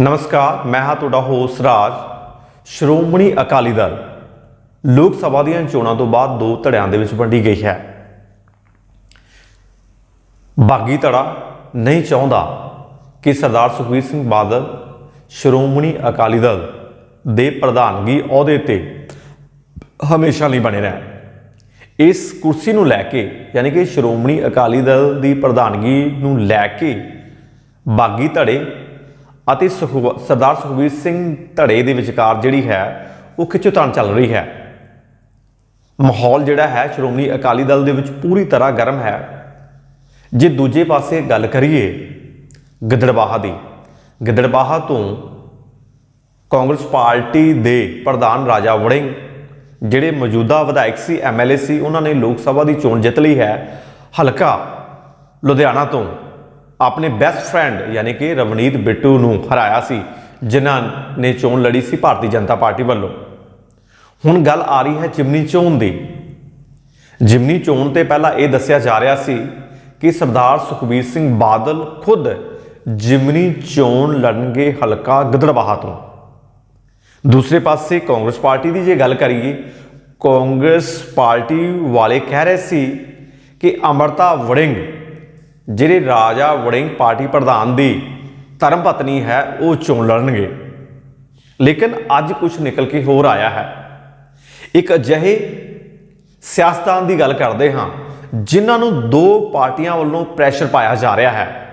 ਨਮਸਕਾਰ, ਮੈਂ ਹਾਂ ਤੁਹਾਡਾ ਹੋਸਟ ਰਾਜ। ਸ਼੍ਰੋਮਣੀ ਅਕਾਲੀ ਦਲ ਲੋਕ ਸਭਾ ਦੀਆਂ ਚੋਣਾਂ ਤੋਂ ਬਾਅਦ ਦੋ ਧੜਿਆਂ ਦੇ ਵਿੱਚ ਵੰਡੀ ਗਈ ਹੈ। ਬਾਗੀ ਧੜਾ ਨਹੀਂ ਚਾਹੁੰਦਾ ਕਿ ਸਰਦਾਰ ਸੁਖਬੀਰ ਸਿੰਘ ਬਾਦਲ ਸ਼੍ਰੋਮਣੀ ਅਕਾਲੀ ਦਲ ਦੇ ਪ੍ਰਧਾਨਗੀ ਅਹੁਦੇ ਤੇ ਹਮੇਸ਼ਾ ਲਈ ਬਣੇ ਰਹਿਣ। ਇਸ ਕੁਰਸੀ ਨੂੰ ਲੈ ਕੇ, ਯਾਨੀ ਕਿ ਸ਼੍ਰੋਮਣੀ ਅਕਾਲੀ ਦਲ ਦੀ ਪ੍ਰਧਾਨਗੀ ਨੂੰ ਲੈ ਕੇ ਬਾਗੀ ਧੜੇ ਅਤੇ ਸੁਖਵ- ਸਰਦਾਰ ਸੁਖਬੀਰ ਸਿੰਘ ਧੜੇ ਦੇ ਵਿਚਕਾਰ ਜਿਹੜੀ ਹੈ, ਉਹ ਖਿੱਚੋਤਾਣ ਚੱਲ ਰਹੀ ਹੈ। ਮਾਹੌਲ ਜਿਹੜਾ ਹੈ, ਸ਼੍ਰੋਮਣੀ ਅਕਾਲੀ ਦਲ ਦੇ ਵਿੱਚ ਪੂਰੀ ਤਰ੍ਹਾਂ ਗਰਮ ਹੈ। ਜੇ ਦੂਜੇ ਪਾਸੇ ਗੱਲ ਕਰੀਏ ਗਿੱਦੜਬਾਹਾ ਦੀ, ਗਿੱਦੜਬਾਹਾ ਤੋਂ ਕਾਂਗਰਸ ਪਾਰਟੀ ਦੇ ਪ੍ਰਧਾਨ ਰਾਜਾ ਵੜਿੰਗ, ਜਿਹੜੇ ਮੌਜੂਦਾ ਵਿਧਾਇਕ ਸੀ ਐਮਐਲਏ ਸੀ, ਉਹਨਾਂ ਨੇ ਲੋਕ ਸਭਾ ਦੀ ਚੋਣ ਜਿੱਤ ਲਈ ਹੈ, ਹਲਕਾ ਲੁਧਿਆਣਾ ਤੋਂ ਆਪਣੇ ਬੈਸਟ ਫਰੈਂਡ ਯਾਨੀ ਕਿ ਰਵਨੀਤ ਬਿੱਟੂ ਨੂੰ ਹਰਾਇਆ ਸੀ, ਜਿਨ੍ਹਾਂ ਨੇ ਚੋਣ ਲੜੀ ਸੀ ਭਾਰਤੀ ਜਨਤਾ ਪਾਰਟੀ ਵੱਲੋਂ। ਹੁਣ ਗੱਲ ਆ ਰਹੀ ਹੈ ਜਿਮਨੀ ਚੋਣ ਦੀ। ਜਿਮਨੀ ਚੋਣ ਤੇ ਪਹਿਲਾਂ ਇਹ ਦੱਸਿਆ ਜਾ ਰਿਹਾ ਸੀ ਕਿ ਸਰਦਾਰ ਸੁਖਬੀਰ ਸਿੰਘ ਬਾਦਲ ਖੁਦ ਜਿਮਨੀ ਚੋਣ ਲੜਨਗੇ ਹਲਕਾ ਗਿੱਦੜਬਾਹਾ ਤੋਂ। ਦੂਸਰੇ ਪਾਸੇ ਕਾਂਗਰਸ ਪਾਰਟੀ ਦੀ ਜੇ ਗੱਲ ਕਰੀਏ, ਕਾਂਗਰਸ ਪਾਰਟੀ ਵਾਲੇ ਕਹਿ ਰਹੇ ਸੀ ਕਿ ਅਮਰਤਾ ਵੜਿੰਗ ਜਿਹੜੇ ਰਾਜਾ ਵੜਿੰਗ ਪਾਰਟੀ ਪ੍ਰਧਾਨ ਦੀ ਧਰਮ ਪਤਨੀ ਹੈ, ਉਹ ਚੋਣ ਲੜਨਗੇ। ਲੇਕਿਨ ਅੱਜ ਕੁਝ ਨਿਕਲ ਕੇ ਹੋਰ ਆਇਆ ਹੈ। ਇੱਕ ਅਜਿਹੇ ਸਿਆਸਤਦਾਨ ਦੀ ਗੱਲ ਕਰਦੇ ਹਾਂ, ਜਿਨ੍ਹਾਂ ਨੂੰ ਦੋ ਪਾਰਟੀਆਂ ਵੱਲੋਂ ਪ੍ਰੈਸ਼ਰ ਪਾਇਆ ਜਾ ਰਿਹਾ ਹੈ।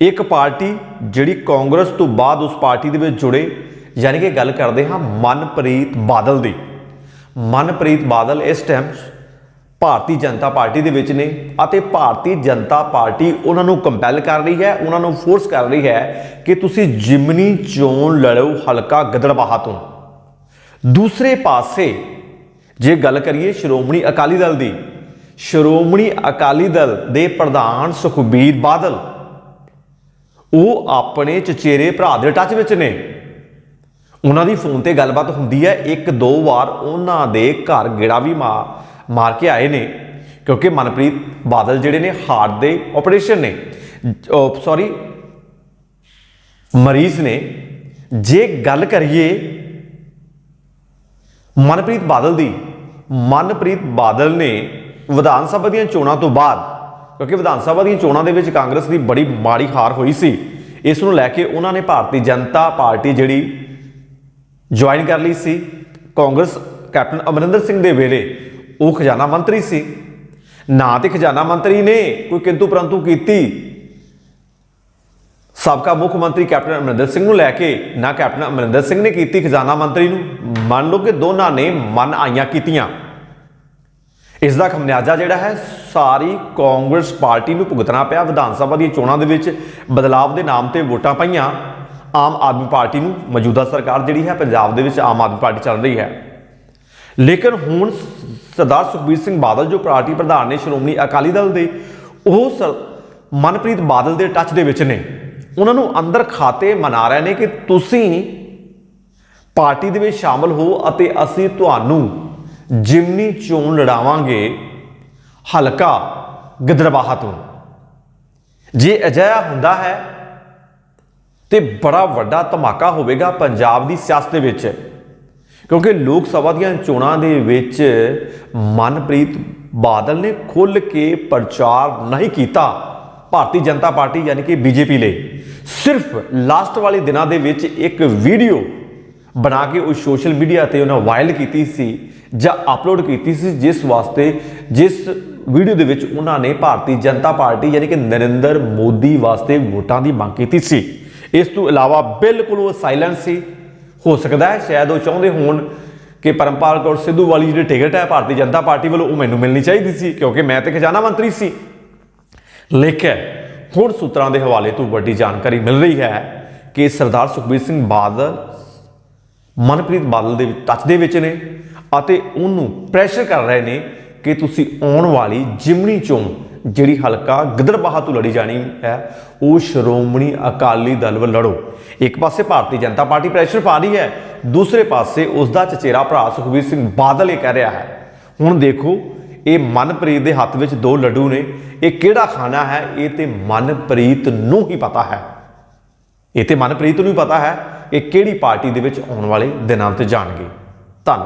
ਇੱਕ ਪਾਰਟੀ ਜਿਹੜੀ ਕਾਂਗਰਸ ਤੋਂ ਬਾਅਦ ਉਸ ਪਾਰਟੀ ਦੇ ਵਿੱਚ ਜੁੜੇ, ਯਾਨੀ ਕਿ ਗੱਲ ਕਰਦੇ ਹਾਂ ਮਨਪ੍ਰੀਤ ਬਾਦਲ ਦੀ। ਮਨਪ੍ਰੀਤ ਬਾਦਲ ਇਸ ਟਾਈਮ ਭਾਰਤੀ ਜਨਤਾ ਪਾਰਟੀ ਦੇ ਵਿੱਚ ਨੇ ਅਤੇ ਭਾਰਤੀ ਜਨਤਾ ਪਾਰਟੀ ਉਹਨਾਂ ਨੂੰ ਕੰਪੈਲ ਕਰ ਰਹੀ ਹੈ, ਉਹਨਾਂ ਨੂੰ ਫੋਰਸ ਕਰ ਰਹੀ ਹੈ ਕਿ ਤੁਸੀਂ ਜਿਮਨੀ ਚੋਣ ਲੜੋ ਹਲਕਾ ਗਿੱਦੜਬਾਹਾ ਤੋਂ। ਦੂਸਰੇ ਪਾਸੇ ਜੇ ਗੱਲ ਕਰੀਏ ਸ਼੍ਰੋਮਣੀ ਅਕਾਲੀ ਦਲ ਦੀ, ਸ਼੍ਰੋਮਣੀ ਅਕਾਲੀ ਦਲ ਦੇ ਪ੍ਰਧਾਨ ਸੁਖਬੀਰ ਬਾਦਲ, ਉਹ ਆਪਣੇ ਚਚੇਰੇ ਭਰਾ ਦੇ ਟੱਚ ਵਿੱਚ ਨੇ। ਉਹਨਾਂ ਦੀ ਫੋਨ ਤੇ ਗੱਲਬਾਤ ਹੁੰਦੀ ਹੈ, ਇੱਕ ਦੋ ਵਾਰ ਉਹਨਾਂ ਦੇ ਘਰ ਗੇੜਾ ਵੀ ਮਾਰ ਮਾਰ ਕੇ ਆਏ ਨੇ, ਕਿਉਂਕਿ ਮਨਪ੍ਰੀਤ ਬਾਦਲ ਜਿਹੜੇ ਨੇ, ਹਾਰਟ ਦੇ ਆਪਰੇਸ਼ਨ ਨੇ। ਸੌਰੀ ਮਰੀਜ਼ ਨੇ। ਜੇ ਗੱਲ ਕਰੀਏ ਮਨਪ੍ਰੀਤ ਬਾਦਲ ਦੀ, ਮਨਪ੍ਰੀਤ ਬਾਦਲ ਨੇ ਵਿਧਾਨ ਸਭਾ ਦੀਆਂ ਚੋਣਾਂ ਤੋਂ ਬਾਅਦ, ਕਿਉਂਕਿ ਵਿਧਾਨ ਸਭਾ ਦੀਆਂ ਚੋਣਾਂ ਦੇ ਵਿੱਚ ਕਾਂਗਰਸ ਦੀ ਬੜੀ ਮਾੜੀ ਹਾਰ ਹੋਈ ਸੀ, ਇਸ ਨੂੰ ਲੈ ਕੇ ਉਹਨਾਂ ਨੇ ਭਾਰਤੀ ਜਨਤਾ ਪਾਰਟੀ ਜਿਹੜੀ ਜੁਆਇਨ ਕਰ ਲਈ ਸੀ। ਕਾਂਗਰਸ ਕੈਪਟਨ ਅਮਰਿੰਦਰ ਸਿੰਘ ਦੇ ਵੇਲੇ ਉਹ ਖਜ਼ਾਨਾ ਮੰਤਰੀ ਸੀ। ਨਾ ਤੇ ਖਜ਼ਾਨਾ ਮੰਤਰੀ ਨੇ ਕੋਈ ਕਿੰਤੂ ਪਰੰਤੂ ਕੀਤੀ। ਸਾਬਕਾ ਮੁੱਖ ਮੰਤਰੀ ਕੈਪਟਨ ਅਮਰਿੰਦਰ ਸਿੰਘ ਨੂੰ ਲੈ ਕੇ ਨਾ ਕੈਪਟਨ ਅਮਰਿੰਦਰ ਸਿੰਘ ਨੇ ਕੀਤੀ ਖਜ਼ਾਨਾ ਮੰਤਰੀ ਨੂੰ। ਮੰਨ ਲਓ ਕਿ ਦੋਨਾਂ ਨੇ ਮਨ ਆਈਆਂ ਕੀਤੀਆਂ। ਇਸ ਦਾ ਖਮਿਆਜ਼ਾ ਜਿਹੜਾ ਹੈ, ਸਾਰੀ ਕਾਂਗਰਸ ਪਾਰਟੀ ਨੂੰ ਭੁਗਤਣਾ ਪਿਆ। ਵਿਧਾਨ ਸਭਾ ਦੀਆਂ ਚੋਣਾਂ ਦੇ ਵਿੱਚ ਬਦਲਾਵ ਦੇ ਨਾਮ ਤੇ ਵੋਟਾਂ ਪਈਆਂ। ਆਮ ਆਦਮੀ ਪਾਰਟੀ ਨੂੰ ਮੌਜੂਦਾ ਸਰਕਾਰ ਜਿਹੜੀ ਹੈ, ਪੰਜਾਬ ਦੇ ਵਿੱਚ ਆਮ ਆਦਮੀ ਪਾਰਟੀ ਚੱਲ ਰਹੀ ਹੈ। ਲੇਕਿਨ ਹੁਣ ਸਰਦਾਰ ਸੁਖਬੀਰ ਸਿੰਘ ਬਾਦਲ, ਜੋ ਪਾਰਟੀ ਪ੍ਰਧਾਨ ਨੇ, ਸ਼੍ਰੋਮਣੀ ਅਕਾਲੀ ਦਲ ਦੇ, ਉਹ ਸ- ਮਨਪ੍ਰੀਤ ਬਾਦਲ ਦੇ ਟੱਚ ਦੇ ਵਿੱਚ ਨੇ। ਉਹਨਾਂ ਨੂੰ ਅੰਦਰ ਖਾਤੇ ਮਨਾ ਰਹੇ ਨੇ ਕਿ ਤੁਸੀਂ ਪਾਰਟੀ ਦੇ ਵਿੱਚ ਸ਼ਾਮਲ ਹੋ ਅਤੇ ਅਸੀਂ ਤੁਹਾਨੂੰ ਜਿਮਨੀ ਚੋਣ ਲੜਾਵਾਂਗੇ, ਹਲਕਾ ਗਿੱਦੜਬਾਹਾ ਤੋਂ। ਜੇ ਅਜਿਹਾ ਹੁੰਦਾ ਹੈ ਤੇ ਬੜਾ ਵੱਡਾ ਧਮਾਕਾ ਹੋਵੇਗਾ ਪੰਜਾਬ ਦੀ ਸਿਆਸਤ ਦੇ ਵਿੱਚ। ਕਿਉਂਕਿ ਲੋਕ ਸਭਾ ਦੀਆਂ ਚੋਣਾਂ ਦੇ ਵਿੱਚ ਮਨਪ੍ਰੀਤ ਬਾਦਲ ਨੇ ਖੁੱਲ੍ਹ ਕੇ ਪ੍ਰਚਾਰ ਨਹੀਂ ਕੀਤਾ ਭਾਰਤੀ ਜਨਤਾ ਪਾਰਟੀ ਯਾਨੀ ਕਿ ਬੀਜੇਪੀ ਲਈ। ਸਿਰਫ ਲਾਸਟ ਵਾਲੇ ਦਿਨਾਂ ਦੇ ਵਿੱਚ ਇੱਕ ਵੀਡੀਓ ਬਣਾ ਕੇ ਉਹ ਸੋਸ਼ਲ ਮੀਡੀਆ ਤੇ ਉਹਨਾਂ ਵਾਇਰਲ ਕੀਤੀ ਸੀ ਜਾਂ ਅਪਲੋਡ ਕੀਤੀ ਸੀ, ਜਿਸ ਵਾਸਤੇ ਜਿਸ ਵੀਡੀਓ ਦੇ ਵਿੱਚ ਉਹਨਾਂ ਨੇ ਭਾਰਤੀ ਜਨਤਾ ਪਾਰਟੀ ਯਾਨੀ ਕਿ ਨਰਿੰਦਰ ਮੋਦੀ ਵਾਸਤੇ ਵੋਟਾਂ ਦੀ ਮੰਗ ਕੀਤੀ ਸੀ। ਇਸ ਤੋਂ ਇਲਾਵਾ ਬਿਲਕੁਲ ਉਹ ਸਾਇਲੈਂਟ ਸੀ। ਹੋ ਸਕਦਾ ਹੈ। ਸ਼ਾਇਦ ਉਹ ਚਾਹੁੰਦੇ ਹੋਣ ਕਿ ਪਰਮਪਾਲ ਕੌਰ ਸਿੱਧੂ ਵਾਲੀ ਜਿਹੜੀ ਟਿਕਟ ਹੈ ਭਾਰਤੀ ਜਨਤਾ ਪਾਰਟੀ ਵੱਲੋਂ ਉਹ ਮੈਨੂੰ ਮਿਲਣੀ ਚਾਹੀਦੀ ਸੀ, ਕਿਉਂਕਿ ਮੈਂ ਤੇ ਖਜ਼ਾਨਾ ਮੰਤਰੀ ਸੀ। ਲੇਕਿਨ ਹੁਣ ਸੂਤਰਾਂ ਦੇ ਹਵਾਲੇ ਤੋਂ ਵੱਡੀ ਜਾਣਕਾਰੀ ਮਿਲ ਰਹੀ ਹੈ ਕਿ ਸਰਦਾਰ ਸੁਖਬੀਰ ਸਿੰਘ ਬਾਦਲ, ਮਨਪ੍ਰੀਤ ਬਾਦਲ ਦੇ ਟੱਚ ਦੇ ਵਿੱਚ ਨੇ ਅਤੇ ਉਹਨੂੰ ਪ੍ਰੈਸ਼ਰ ਕਰ ਰਹੇ ਨੇ ਕਿ ਤੁਸੀਂ ਆਉਣ ਵਾਲੀ ਜਿਮਨੀ ਚੋਣ ਜਿਹੜੀ ਹਲਕਾ ਗਿੱਦੜਬਾਹਾ ਤੋਂ ਲੜੀ ਜਾਣੀ ਹੈ, ਉਹ ਸ਼੍ਰੋਮਣੀ ਅਕਾਲੀ ਦਲ ਵੱਲ ਲੜੋ। ਇੱਕ ਪਾਸੇ ਭਾਰਤੀ ਜਨਤਾ ਪਾਰਟੀ ਪ੍ਰੈਸ਼ਰ ਪਾ ਰਹੀ ਹੈ, ਦੂਸਰੇ ਪਾਸੇ ਉਸ ਦਾ ਚਚੇਰਾ ਭਰਾ ਸੁਖਬੀਰ ਸਿੰਘ ਬਾਦਲ ਇਹ ਕਹਿ ਰਿਹਾ ਹੈ। ਹੁਣ ਦੇਖੋ, ਇਹ ਮਨਪ੍ਰੀਤ ਦੇ ਹੱਥ ਵਿੱਚ ਦੋ ਲੱਡੂ ਨੇ, ਇਹ ਕਿਹੜਾ ਖਾਣਾ ਹੈ, ਇਹ ਤੇ ਮਨਪ੍ਰੀਤ ਨੂੰ ਹੀ ਪਤਾ ਹੈ। ਇਹ ਤੇ ਮਨਪ੍ਰੀਤ ਨੂੰ ਹੀ ਪਤਾ ਹੈ, ਇਹ ਕਿਹੜੀ ਪਾਰਟੀ ਦੇ ਵਿੱਚ ਆਉਣ ਵਾਲੇ ਦਿਨਾਂ 'ਤੇ ਜਾਣਗੇ। ਧੰਨਵਾਦ